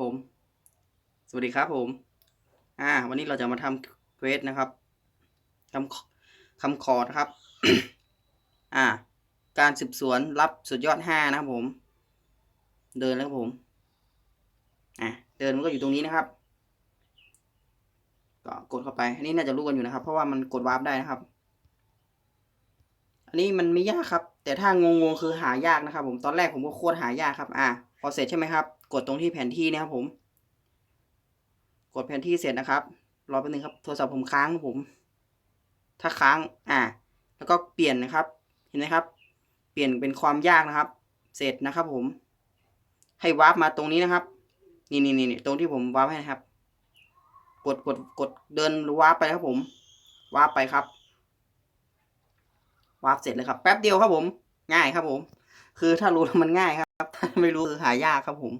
ผม สวัสดีครับผม อ่า วันนี้เราจะมาทำเควสนะครับคำคำขอนะครับ อ่า การสืบสวนรับสุดยอดห้านะครับผม เดินแล้วครับผม อะเดินมันก็อยู่ตรงนี้นะครับ ก็กดเข้าไป อันนี้น่าจะรู้กันอยู่นะครับ เพราะว่ามันกดวาร์ปได้นะครับ อันนี้มันไม่ยากครับ แต่ถ้างงงคือหายากนะครับ ผมตอนแรกผมก็โคตรหายากครับ อะพอเสร็จใช่ไหมครับ กดตรงที่แผนที่นะครับผม กดแผนที่เสร็จนะครับรอแป๊บนึงครับโทรศัพท์ผมค้างผม ถ้าค้างอ่าแล้วก็เปลี่ยนนะครับ เห็นไหมครับ เปลี่ยนเป็นความยากนะครับ เสร็จนะครับผม ให้วาร์ปมาตรงนี้นะครับ นี่นี่นี่ตรงที่ผมวาร์ปให้นะครับ กดกดกดเดินวาร์ปไปครับผมวาร์ปไปครับ วาร์ปเสร็จเลยครับ แป๊บเดียวครับผม ง่ายครับผม คือถ้ารู้มันง่ายครับ ถ้าไม่รู้คือหายากครับผม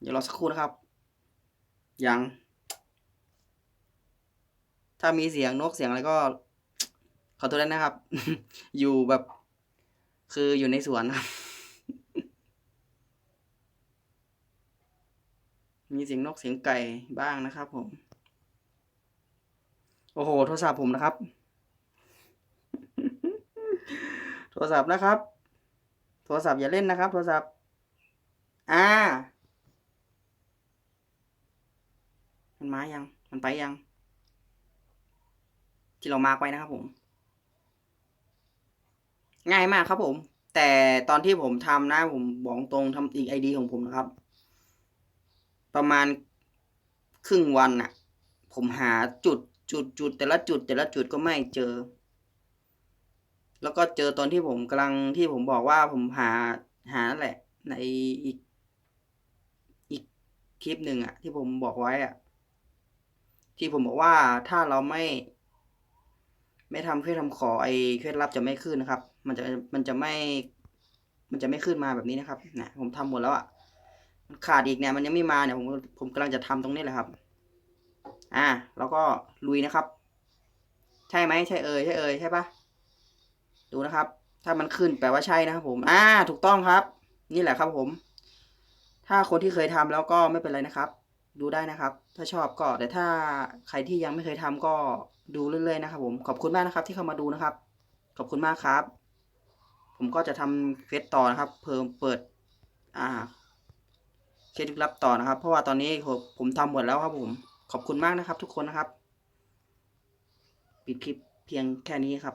เดี๋ยวรอสักครู่นะครับ ยัง ถ้ามีเสียงนกเสียงอะไรก็ ขอโทษด้วยนะครับ อยู่แบบ คืออยู่ในสวนครับ มีเสียงนกเสียงไก่บ้างนะครับผม อ้โห โทรศัพท์ผมนะครับ โทรศัพท์นะครับ โทรศัพท์อย่าเล่นนะครับ โทรศัพท์ อ่า มันมายัง มันไปยัง ที่เรามาไว้นะครับผม ง่ายมากครับผม แต่ตอนที่ผมทำนะผมบอกตรงทำอีกไอดีของผมนะครับ ประมาณครึ่งวันน่ะ ผมหาจุด จุดจุดแต่ละจุดแต่ละจุดก็ไม่เจอ แล้วก็เจอตอนที่ผมกำลังที่ผมบอกว่าผมหาหาแหละ ในอีกอีกคลิปหนึ่งอะที่ผมบอกไว้อะที่ผมบอกว่าถ้าเราไม่ ไม่ทำเคล็ดทำขอไอ้เคล็ดลับจะไม่ขึ้นนะครับ มันจะมันจะไม่ มันจะไม่ขึ้นมาแบบนี้นะครับนะผมทำหมดแล้วอะขาดอีกเนี่ยมันยังไม่มาเนี่ยผมผมกำลังจะทำตรงนี้แหละครับ อ่าแล้วก็ลุยนะครับ ใช่ไหมใช่เอ่ยใช่เอ่ยใช่ปะดูนะครับ ถ้ามันขึ้นแปลว่าใช่นะครับผม อ่า ถูกต้องครับ นี่แหละครับผม ถ้าคนที่เคยทำแล้วก็ไม่เป็นไรนะครับ ดูได้นะครับ ถ้าชอบก็แต่ถ้าใครที่ยังไม่เคยทำก็ดูเรื่อยๆนะครับ ผมขอบคุณมากนะครับ ที่เข้ามาดูนะครับ ขอบคุณมากครับ ผมก็จะทำเฟซต่อนะครับ เพิ่มเปิด อ่าเคล็ดลับต่อนะครับ เพราะว่าตอนนี้ผมผมทำหมดแล้วครับผม ขอบคุณมากนะครับทุกคนนะครับ ปิดคลิปเพียงแค่นี้ครับ